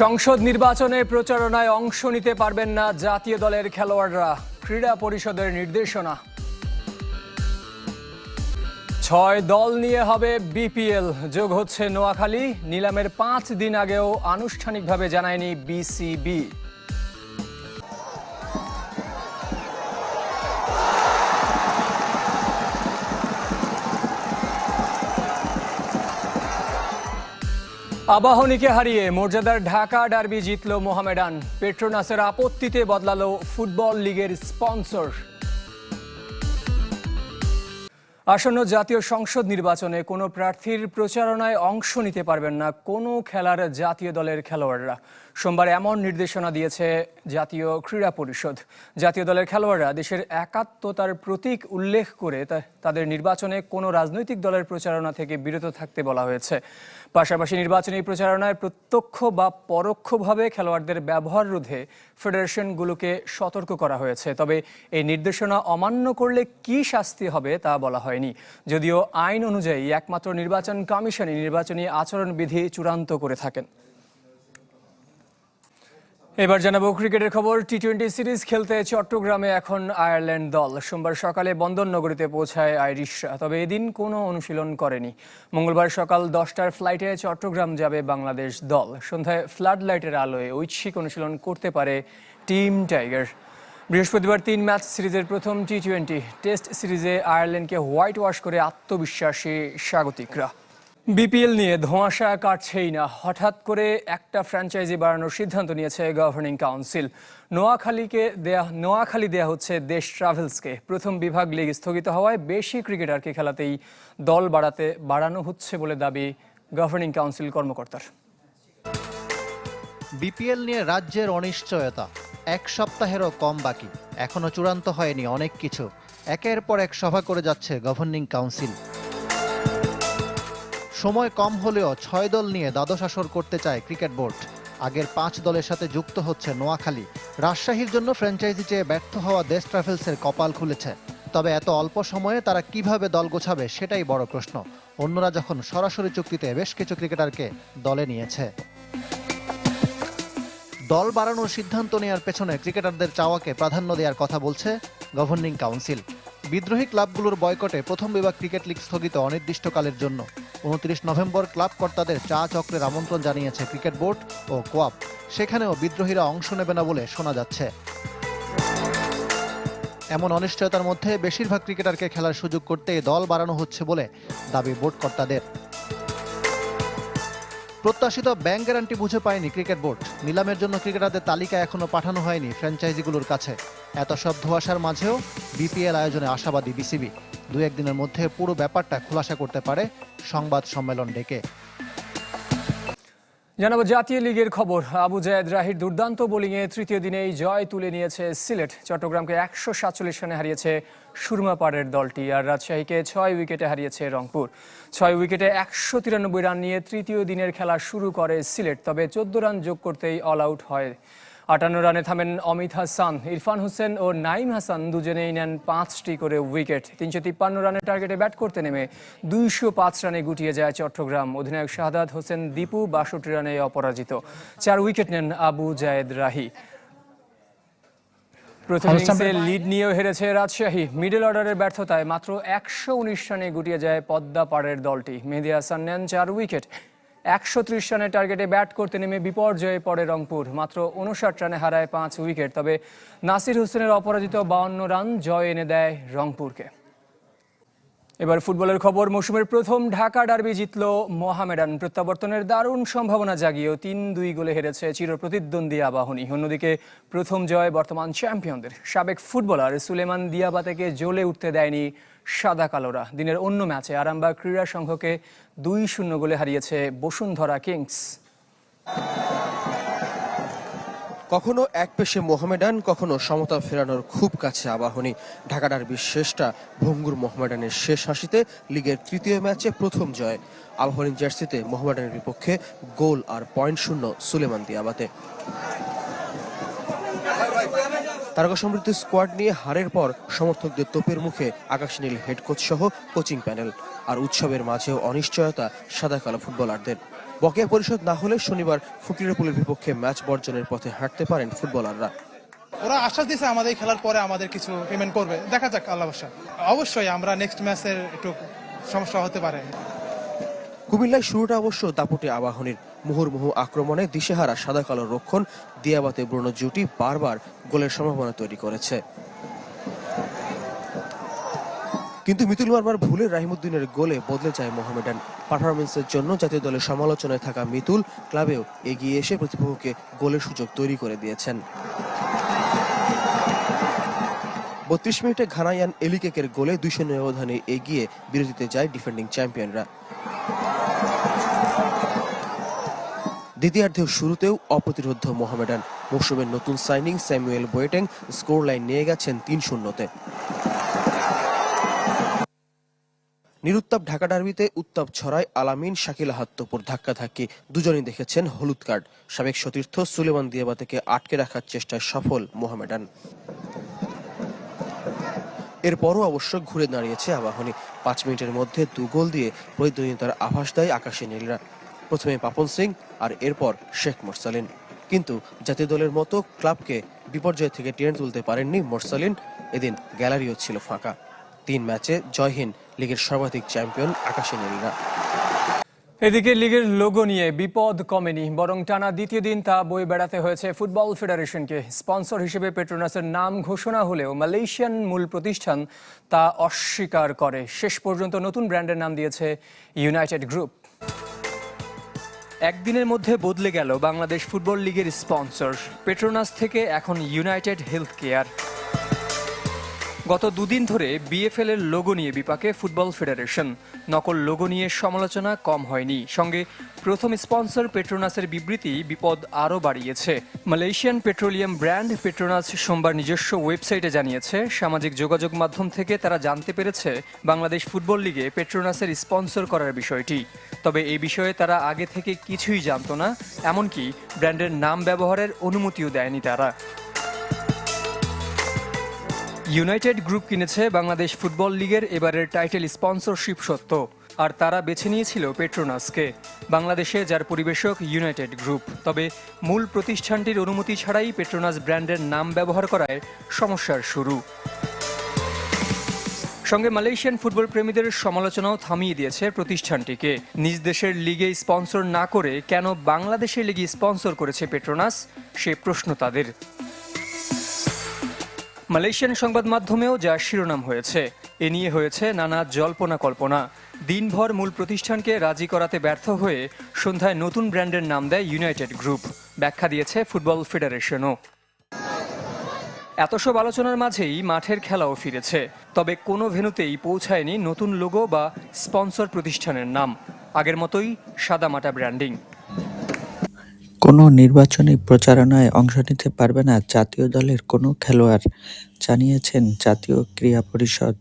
সংসদ নির্বাচনে প্রচারণায় অংশ নিতে পারবেন না জাতীয় দলের খেলোয়াড়রা। ক্রীড়া পরিষদের নির্দেশনা। ছয় দল নিয়ে হবে বিপিএল। যোগ হচ্ছে নোয়াখালী। নিলামের পাঁচ দিন আগেও আনুষ্ঠানিকভাবে জানায়নি বিসিবি। আবাহনীকে হারিয়ে মর্যাদার ঢাকা ডার্বি জিতল মোহামেডান। পেট্রোনাসের আপত্তিতে বদলালো ফুটবল লীগের স্পন্সর। আসন্ন জাতীয় সংসদ নির্বাচনে কোনো প্রার্থীর প্রচারণায় অংশ নিতে পারবেন না কোনো খেলার জাতীয় দলের খেলোয়াড়রা। সোমবার এমন নির্দেশনা দিয়েছে জাতীয় ক্রীড়া পরিষদ। জাতীয় দলের খেলোয়াড়রা দেশের একাত্মতার প্রতীক উল্লেখ করে তাদের নির্বাচনে কোনো রাজনৈতিক দলের প্রচারণা থেকে বিরত থাকতে বলা হয়েছে। পাশাপাশি নির্বাচনী প্রচারণায় প্রত্যক্ষ বা পরোক্ষভাবে খেলোয়াড়দের ব্যবহার রোধে ফেডারেশনগুলোকে সতর্ক করা হয়েছে। তবে এই নির্দেশনা অমান্য করলে কি শাস্তি হবে তা বলা হয়নি। যদিও আইন অনুযায়ী একমাত্র নির্বাচন কমিশনই নির্বাচনী আচরণবিধি চূড়ান্ত করে থাকেন। এবার জানাব ক্রিকেটের খবর। টি টোয়েন্টি সিরিজ খেলতে চট্টগ্রামে এখন আয়ারল্যান্ড দল। সোমবার সকালে বন্দর নগরীতে পৌঁছায় আইরিশরা। তবে এদিন কোনো অনুশীলন করেনি। মঙ্গলবার সকাল দশটার ফ্লাইটে চট্টগ্রাম যাবে বাংলাদেশ দল। সন্ধ্যায় ফ্লাড লাইটের আলোয় ঐচ্ছিক অনুশীলন করতে পারে টিম টাইগার। বৃহস্পতিবার তিন ম্যাচ সিরিজের প্রথম টি টোয়েন্টি টেস্ট সিরিজে আয়ারল্যান্ডকে হোয়াইট ওয়াশ করে আত্মবিশ্বাসী স্বাগতিকরা। বিপিএল নিয়ে ধোঁয়াশা কাটছেই না। হঠাৎ করে একটা ফ্র্যাঞ্চাইজি বাড়ানোর সিদ্ধান্ত নিয়েছে গভর্নিং কাউন্সিল নোয়াখালীকে দেয়া, নোয়াখালী দেয়া হচ্ছে দেশ ট্রাভেলসকে প্রথম বিভাগ লিগ স্থগিত হওয়ায় বেশি ক্রিকেটারকে খেলাতেই দল বাড়াতে, বাড়ানো হচ্ছে বলে দাবি গভর্নিং কাউন্সিল কর্মকর্তার। বিপিএল নিয়ে রাজ্যের অনিশ্চয়তা। এক সপ্তাহেরও কম বাকি। এখনও চূড়ান্ত হয়নি অনেক কিছু। একের পর এক সভা করে যাচ্ছে গভর্নিং কাউন্সিল সময় কম হলেও ছয় দল নিয়ে দ্বাদশ আসর করতে চায় ক্রিকেট বোর্ড। আগের পাঁচ দলের সাথে যুক্ত হচ্ছে নোয়াখালী। রাজশাহীর জন্য ফ্র্যাঞ্চাইজি চেয়ে ব্যর্থ হওয়া দেশ ট্রাভেলসের কপাল খুলেছে। তবে এত অল্প সময়ে তারা কীভাবে দল গোছাবে সেটাই বড় প্রশ্ন। অন্যরা যখন সরাসরি চুক্তিতে বেশ কিছু ক্রিকেটারকে দলে নিয়েছে। দল বাড়ানোর সিদ্ধান্ত নেওয়ার পেছনে ক্রিকেটারদের চাওয়াকে প্রাধান্য দেওয়ার কথা বলছে গভর্নিং কাউন্সিল। বিদ্রোহী ক্লাবগুলোর বয়কটে প্রথম বিভাগ ক্রিকেট লিগ স্থগিত অনির্দিষ্টকালের জন্য। উনত্রিশ নভেম্বর ক্লাব কর্তাদের চা চক্রের আমন্ত্রণ জানিয়েছে ক্রিকেট বোর্ড ও কোয়াপ। সেখানেও বিদ্রোহীরা অংশ নেবে না বলে শোনা যাচ্ছে। এমন অনিশ্চয়তার মধ্যে বেশিরভাগ ক্রিকেটারকে খেলার সুযোগ করতে দল বাড়ানো হচ্ছে বলে দাবি বোর্ড কর্তাদের। প্রত্যাশিত ব্যাংক গ্যারান্টি বুঝে পায়নি ক্রিকেট বোর্ড। নিলামের জন্য ক্রিকেটারদের তালিকা এখনও পাঠানো হয়নি ফ্র্যাঞ্চাইজিগুলোর কাছে। এত সব ধোয়াশার মাঝেও বিপিএল আয়োজনে আশাবাদী বিসিবি। দু একদিনের মধ্যে পুরো ব্যাপারটা খোলাসা করতে পারে সংবাদ সম্মেলন ডেকে। জানাব জাতীয় লিগের খবর। আবু জায়েদ রাহির দুর্দান্ত বোলিংয়ে তৃতীয় দিনেই জয় তুলে নিয়েছে সিলেট। চট্টগ্রামকে একশো সাতচল্লিশ রানে হারিয়েছে সুরমাপাড়ের দলটি আর রাজশাহীকে ছয় উইকেটে হারিয়েছে রংপুর। ছয় উইকেটে একশো তিরানব্বই রান নিয়ে তৃতীয় দিনের খেলা শুরু করে সিলেট, তবে চোদ্দ রান যোগ করতেই অল আউট হয় আটান্ন রানে থামেন অমিত হাসান ইরফান হোসেন ও নাইম হাসান দুজনেই নেন পাঁচটি করে উইকেট। তিনশো তিপ্পান্ন রানের টার্গেটে ব্যাট করতে নেমে দুইশো পাঁচ রানে গুটিয়ে যায় চট্টগ্রাম। অধিনায়ক শাহাদাত হোসেন দীপু বাষট্টি রানে অপরাজিত। চার উইকেট নেন আবু জায়েদ রাহি। প্রথম ইনিংসে লিড নিয়েও হেরেছে রাজশাহী। মিডল অর্ডারের ব্যর্থতায় মাত্র একশো উনিশ রানে গুটিয়ে যায় পদ্মা পাড়ের দলটি। মেহেদি হাসান নেন চার উইকেট। একশো ত্রিশ রানের টার্গেটে ব্যাট করতে নেমে বিপর্যয়ে পড়ে রংপুর। মাত্র উনষাট রানে হারায় পাঁচ উইকেট তবে নাসির হোসেনের অপরাজিত বাউন্ন রান জয় এনে দেয় রংপুরকে। এবার ফুটবলের খবর, মৌসুমের প্রথম ঢাকা ডার্বি জিতল মোহামেডান। প্রত্যাবর্তনের দারুণ সম্ভাবনা জাগিয়েও তিন দুই গোলে হেরেছে চিরপ্রতিদ্বন্দ্বী আবাহনী। অন্যদিকে প্রথম জয় বর্তমান চ্যাম্পিয়নদের সাবেক ফুটবলার সুলেমান দিয়াবাতেকে জ্বলে উঠতে দেয়নি সাদা কালোরা দিনের অন্য ম্যাচে আরামবাগ ক্রীড়া সংঘকে দুই শূন্য গোলে হারিয়েছে বসুন্ধরা কিংস। কখনো এক পেশে মোহামেডান, কখনো সমতা ফেরানোর খুব কাছে আবাহনী। ঢাকা ডার্বির শেষটা ভঙ্গুর মোহামেডানের শেষ হাসিতে লিগের তৃতীয় ম্যাচে প্রথম জয়। আবাহনীর জার্সিতে মোহামেডানের বিপক্ষে গোল আর পয়েন্ট শূন্য সুলেমান দিয়াবাতে। তারকা সমৃদ্ধ স্কোয়াড নিয়ে হারের পর সমর্থকদের তোপের মুখে আকাশ নীল হেড কোচ সহ কোচিং প্যানেল আর উৎসবের মাঝেও অনিশ্চয়তা সাদা কালো ফুটবলারদের। বকেয়া পরিশোধ না হলে শনিবার ফকিরপুলের বিপক্ষে ম্যাচ বর্জনের পথে হাঁটতে পারেন ফুটবলাররা। ওরা আশ্বাস দিয়েছে আমাদের খেলার পরে আমাদের কিছু পেমেন্ট করবে। দেখা যাক আল্লাহ। অবশ্যই আমরা নেক্সট ম্যাচের একটু সমস্যা হতে পারে। কুমিল্লায় শুরুটা অবশ্য দাপুটে আবাহনীর। মুহুর্মুহু আক্রমণে দিশেহারা সাদা কালো রক্ষণ দিয়াবাতে ব্রুনো জুটি বারবার গোলের সম্ভাবনা তৈরি করেছে। কিন্তু মিতুল মারবার ভুলে রাহিমুদ্দিনের গোলে বদলে যায় মোহামেডান। পারফরমেন্সের জন্য জাতীয় দলের সমালোচনায় থাকা মিতুল ক্লাবেও এগিয়ে এসে প্রতিপক্ষকে গোলের সুযোগ তৈরি করে দিয়েছেন। বত্রিশ মিনিটে ঘানাইয়ান এলিকেকের গোলে দুইশো ব্যবধানে এগিয়ে বিরতিতে যায় ডিফেন্ডিং চ্যাম্পিয়নরা। দ্বিতীয়ার্ধেও শুরুতেও অপ্রতিরোধ মোহামেডান। মৌসুমের নতুন signing Samuel Boateng score line নিয়ে গেছেন তিন শূন্যতে। নিরুত্তাপ ঢাকা ডার্বিতে উত্তাপ ছড়ায় আলামিন, শাকিল আহাত্তপুর ধাক্কাধাক্কি। দুজনই দেখেছেন হলুদ কার্ড। সাবেক সতীর্থ সুলেমান দিয়াবাতেকে আটকে রাখার চেষ্টায় সফল মোহামেডান। এরপরও অবশ্য ঘুরে দাঁড়িয়েছে আবাহনী। পাঁচ মিনিটের মধ্যে দু গোল দিয়ে প্রতিদ্বন্দ্বিতার আভাস দেয় আকাশে নীলরা। প্রথমে পাপন সিং আর এরপর শেখ মোরসালিন। কিন্তু জাতীয় দলের মতো ক্লাবকে বিপর্যয় থেকে টেনে তুলতে পারেননি মোরসালিন। এদিন গ্যালারিও ছিল ফাঁকা। তিন ম্যাচে জয়হীন লিগের সর্বাধিক চ্যাম্পিয়ন আকাশে নীলরা। এদিকে লিগের লোগো নিয়ে বিপদ কমেনি, বরং টানা দ্বিতীয় দিন তা বয়ে বেড়াতে হয়েছে ফুটবল ফেডারেশনকে। স্পন্সর হিসেবে পেট্রোনাসের নাম ঘোষণা হলেও মালয়েশিয়ান মূল প্রতিষ্ঠান তা অস্বীকার করে। শেষ পর্যন্ত নতুন ব্র্যান্ডের নাম দিয়েছে ইউনাইটেড গ্রুপ। একদিনের মধ্যে বদলে গেল বাংলাদেশ ফুটবল লীগের স্পন্সর। পেট্রোনাস থেকে এখন ইউনাইটেড হেলথ কেয়ার। গত দুদিন ধরে বিএফএল এর লোগো নিয়ে বিপাকে ফুটবল ফেডারেশন নকল লোগো নিয়ে সমালোচনা কম হয়নি। সঙ্গে প্রথম স্পন্সর পেট্রোনাসের বিবৃতি বিপদ আরও বাড়িয়েছে। মালয়েশিয়ান পেট্রোলিয়াম ব্র্যান্ড পেট্রোনাস সোমবার নিজস্ব ওয়েবসাইটে জানিয়েছে, সামাজিক যোগাযোগ মাধ্যম থেকে তারা জানতে পেরেছে বাংলাদেশ ফুটবল লিগে পেট্রোনাসের স্পন্সর করার বিষয়টি। তবে এই বিষয়ে তারা আগে থেকে কিছুই জানতো না, এমনকি ব্র্যান্ডের নাম ব্যবহারের অনুমতিও দেয়নি তারা। ইউনাইটেড গ্রুপ কিনেছে বাংলাদেশ ফুটবল লিগের এবারের টাইটেল স্পন্সরশিপ সত্ত্ব আর তারা বেছে নিয়েছিল পেট্রোনাসকে, বাংলাদেশে যার পরিবেশক ইউনাইটেড গ্রুপ। তবে মূল প্রতিষ্ঠানটির অনুমতি ছাড়াই পেট্রোনাস ব্র্যান্ডের নাম ব্যবহার করায় সমস্যার শুরু। সঙ্গে মালয়েশিয়ান ফুটবল প্রেমীদের সমালোচনাও থামিয়ে দিয়েছে প্রতিষ্ঠানটিকে। নিজ দেশের লিগে স্পন্সর না করে কেন বাংলাদেশের লিগে স্পন্সর করেছে পেট্রোনাস, সে প্রশ্ন তাদের। মালয়েশিয়ান সংবাদ মাধ্যমেও যা শিরোনাম হয়েছে, এ নিয়ে হয়েছে নানা জল্পনা কল্পনা। দিনভর মূল প্রতিষ্ঠানকে রাজি করাতে ব্যর্থ হয়ে সন্ধ্যায় নতুন ব্র্যান্ডের নাম দেয় ইউনাইটেড গ্রুপ। ব্যাখ্যা দিয়েছে ফুটবল ফেডারেশনও। এত সব আলোচনার মাঝেই মাঠের খেলাও ফিরেছে, তবে কোনো ভেন্যুতেই পৌঁছায়নি নতুন লোগো বা স্পন্সর প্রতিষ্ঠানের নাম। আগের মতোই সাদামাটা ব্র্যান্ডিং। কোনো নির্বাচনী প্রচারণায় অংশ নিতে পারবে না জাতীয় দলের কোনো খেলোয়াড়, জানিয়েছেন জাতীয় ক্রীড়া পরিষদ।